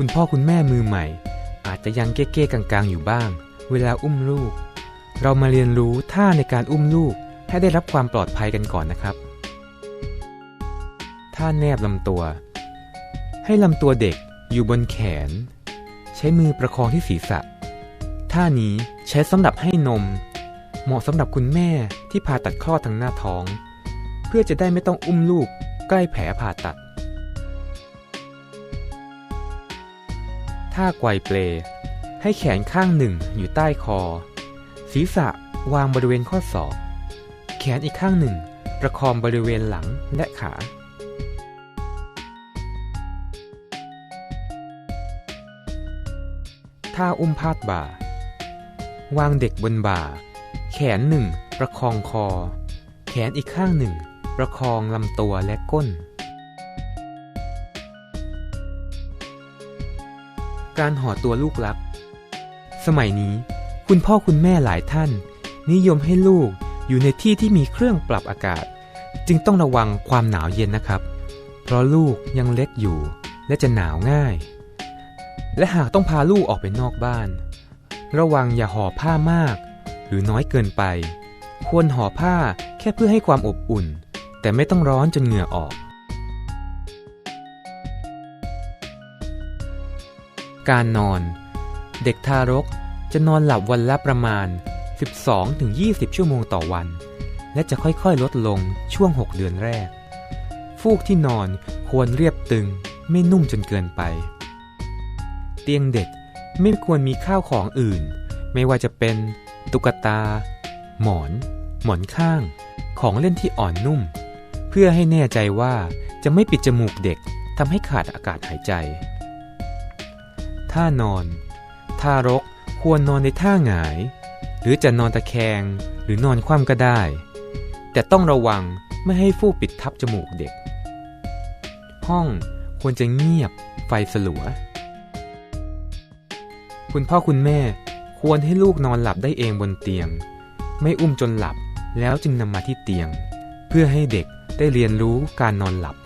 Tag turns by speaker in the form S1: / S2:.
S1: คุณพ่อคุณแม่มือใหม่ อาจจะยังเก้ๆกลางๆ อยู่บ้าง เวลาอุ้มลูก เรามาเรียนรู้ท่าในการอุ้มลูกให้ได้รับความปลอดภัยกันก่อนนะครับ ท่าแนบลำตัว ให้ลำตัวเด็กอยู่บนแขน ใช้มือประคองที่ศีรษะ ท่านี้ใช้สำหรับให้นม เหมาะสำหรับคุณแม่ที่ผ่าตัดคลอดทางหน้าท้อง เพื่อจะได้ไม่ต้องอุ้มลูกใกล้แผลผ่าตัด ท่าไกวเปล ให้แขนข้างหนึ่งอยู่ใต้คอ ศีรษะวางบริเวณข้อศอก แขนอีกข้างหนึ่ง ประคองบริเวณหลังและขา ท่าอุ้มพาดบ่า วางเด็กบนบ่า แขนหนึ่งประคองคอ แขนอีกข้างหนึ่ง ประคองลำตัวและก้น การห่อตัวลูกรัก สมัยนี้ คุณพ่อคุณแม่หลายท่าน นิยมให้ลูกอยู่ในที่ที่มีเครื่องปรับอากาศ จึงต้องระวังความหนาวเย็นนะครับ เพราะลูกยังเล็กอยู่ และจะหนาวง่าย และหากต้องพาลูกออกไปนอกบ้าน ระวังอย่าห่อผ้ามาก หรือน้อยเกินไป ควรห่อผ้าแค่เพื่อให้ความอบอุ่น แต่ไม่ต้องร้อนจนเหงื่อออก การนอน เด็กทารกจะนอนหลับวันละประมาณ 12-20 ชั่วโมงต่อวัน และจะค่อยๆ ลดลงช่วง 6 เดือนแรก ฟูกที่นอนควรเรียบตึงไม่นุ่มจนเกินไป เตียงเด็กไม่ควรมีข้าวของอื่น ไม่ว่าจะเป็นตุ๊กตา หมอน หมอนข้าง ของเล่นที่อ่อนนุ่ม เพื่อให้แน่ใจว่าจะไม่ปิดจมูกเด็กทำให้ขาดอากาศหายใจ ท่านอน ทารกควรนอนในท่าหงาย หรือจะนอนตะแคงหรือนอนคว่ำก็ได้ แต่ต้องระวังไม่ให้ฟูกปิดทับจมูกเด็ก ห้องควรจะเงียบไฟสลัว คุณพ่อคุณแม่ควรให้ลูกนอนหลับได้เองบนเตียง ไม่อุ้มจนหลับแล้วจึงนำมาที่เตียง เพื่อให้เด็กได้เรียนรู้การนอนหลับ